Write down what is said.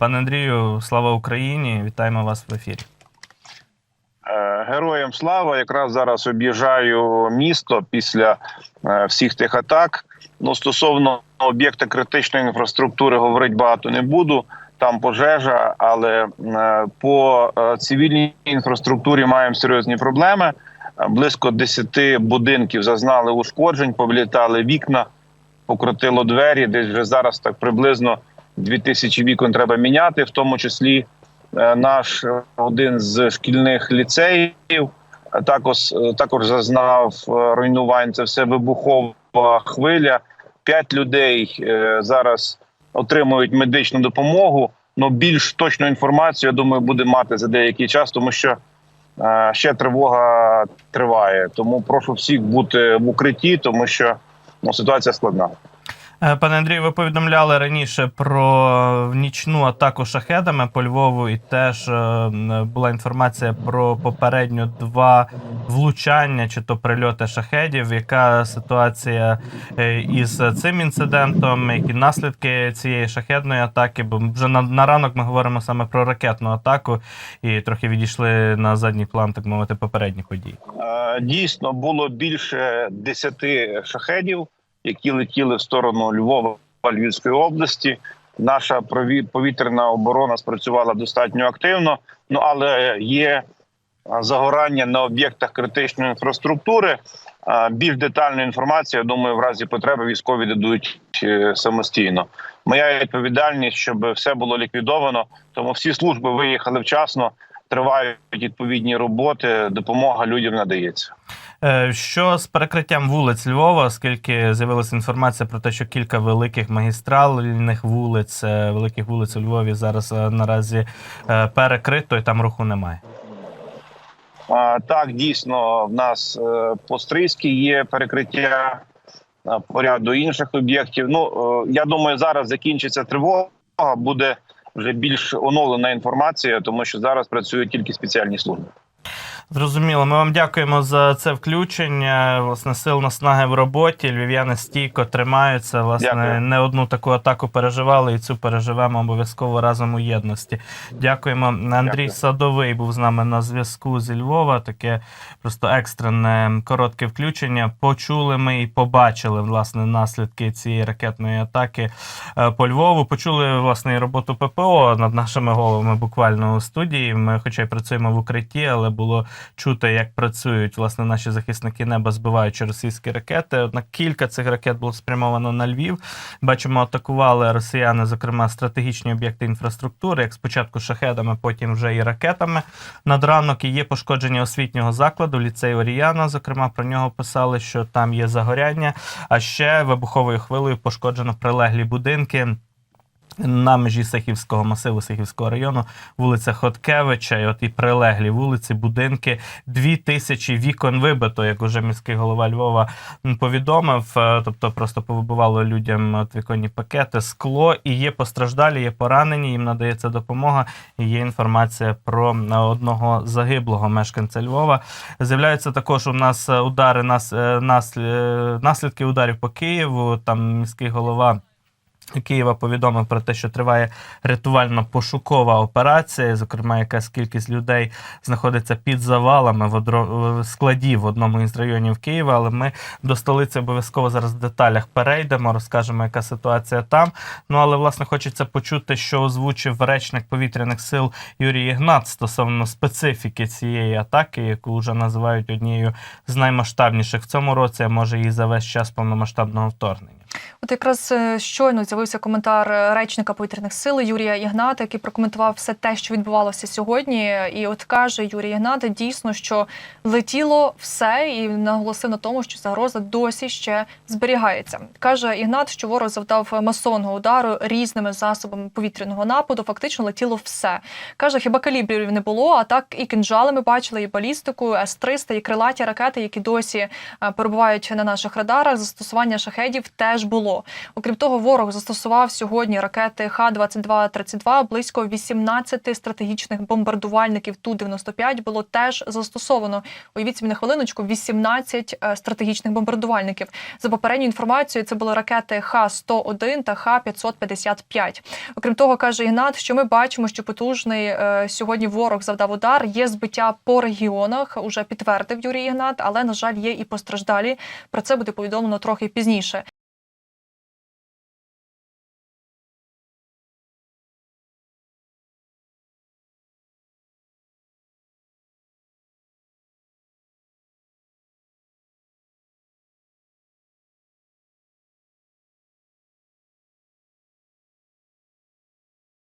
Пане Андрію, слава Україні! Вітаємо вас в ефірі. Е, Героям слава! Якраз зараз об'їжджаю місто після е, всіх тих атак. Ну, стосовно об'єкта критичної інфраструктури говорити багато не буду. Там пожежа, але е, по цивільній інфраструктурі маємо серйозні проблеми. Близько 10 будинків зазнали ушкоджень, повлітали вікна, покрутило двері. Десь вже зараз так приблизно 2000 вікон треба міняти, в тому числі е, наш один з шкільних ліцеїв також е, також зазнав е, руйнувань. Це все вибухова хвиля. П'ять людей зараз отримують медичну допомогу. Ну більш точну інформацію, я думаю, буде мати за деякий час, тому що ще тривога триває. Тому прошу всіх бути в укритті, тому що ну, ситуація складна. Е, Пане Андрію, ви повідомляли раніше про нічну атаку шахедами по Львову, і теж е, була інформація про попередньо два влучання чи то прильоти шахедів. Яка ситуація е, із цим інцидентом? Які наслідки цієї шахедної атаки? Бо вже на, на ранок ми говоримо саме про ракетну атаку і трохи відійшли на задній план, так мовити, попередні події. Дійсно було більше десяти шахедів, які летіли в сторону Львова Львівської області. Наша повітряна оборона спрацювала достатньо активно. Ну але є загорання на об'єктах критичної інфраструктури. Більш детальну інформацію, я думаю, в разі потреби військові дадуть е, самостійно. Моя відповідальність, щоб все було ліквідовано. Тому всі служби виїхали вчасно. Тривають відповідні роботи. Допомога людям надається. Е, Що з перекриттям вулиць Львова, оскільки з'явилася інформація про те, що кілька великих магістральних вулиць, е, великих вулиць у Львові зараз е, наразі перекрито і там руху немає. Так, дійсно, в нас по Стрийській є перекриття по ряду інших об'єктів. Ну я думаю, зараз закінчиться тривога, буде вже більш оновлена інформація, тому що зараз працюють тільки спеціальні служби. Зрозуміло. Ми вам дякуємо за це включення. Власне, сил наснаги в роботі. Львів'яни стійко тримаються. Власне, Дякую. не одну таку атаку переживали, і цю переживемо обов'язково разом у єдності. Дякуємо. Андрій Дякую. Садовий був з нами на зв'язку зі Львова. Таке просто екстрене коротке включення. Почули ми і побачили власне наслідки цієї ракетної атаки е, по Львову. Почули власне і роботу ППО над нашими головами буквально у студії. Ми, хоча й працюємо в укритті, але було чути, як працюють власне наші захисники неба, збиваючи російські ракети. Однак кілька цих ракет було спрямовано на Львів. Бачимо, атакували росіяни, зокрема, стратегічні об'єкти інфраструктури, як спочатку шахедами, потім вже і ракетами. Над ранок і є пошкодження освітнього закладу, ліцей Оріяна. Зокрема, про нього писали, що там є загоряння. А ще вибуховою хвилею пошкоджено прилеглі будинки. На межі Сахівського масиву Сахівського району, вулиця Хоткевича, і от і прилеглі вулиці, будинки, дві тисячі вікон вибито, як уже міський голова Львова повідомив. Е, Тобто просто повибивало людям от віконні пакети, скло, і є постраждалі, є поранені. Їм надається допомога. І є інформація про е, одного загиблого мешканця Львова. З'являються також у нас е, удари, нас, наслі- наслідки ударів по Києву. Там міський голова. Києва повідомив про те, що триває рятувально-пошукова операція. Зокрема, якась кількість людей знаходиться під завалами в в в одному із районів Києва. Але ми до столиці обов'язково зараз в деталях перейдемо, розкажемо, яка ситуація там. Ну але власне хочеться почути, що озвучив речник повітряних сил Юрій Ігнат стосовно специфіки цієї атаки, яку вже називають однією з наймасштабніших в цьому році, а може і за весь час повномасштабного вторгнення. От якраз е, щойно з'явився коментар е, речника повітряних сил Юрія Ігната, який прокоментував все те, що відбувалося сьогодні. І от каже Юрій Ігнат, дійсно, що летіло все, і наголосив на тому, що загроза досі ще зберігається. Каже Ігнат, що ворог завдав масованого удару різними засобами повітряного нападу. Фактично летіло все. Каже, хіба калібрів не було, а так і кинджали ми бачили, і балістику, С-300, і крилаті ракети, які досі е, перебувають на наших радарах. Застосування шахедів теж теж Окрім того, ворог застосував сьогодні ракети Х-22-32, близько 18 стратегічних бомбардувальників Ту-95 було теж застосовано. Уявіть собі на хвилиночку 18 е, стратегічних бомбардувальників. За попередньою інформацією, це були ракети Х-101 та Х-555. Окрім того, каже Ігнат, що ми бачимо, що потужний е, сьогодні ворог завдав удар. Є збиття по регіонах. Уже підтвердив Юрій Ігнат, але на жаль, є і постраждалі. Про це буде повідомлено трохи пізніше.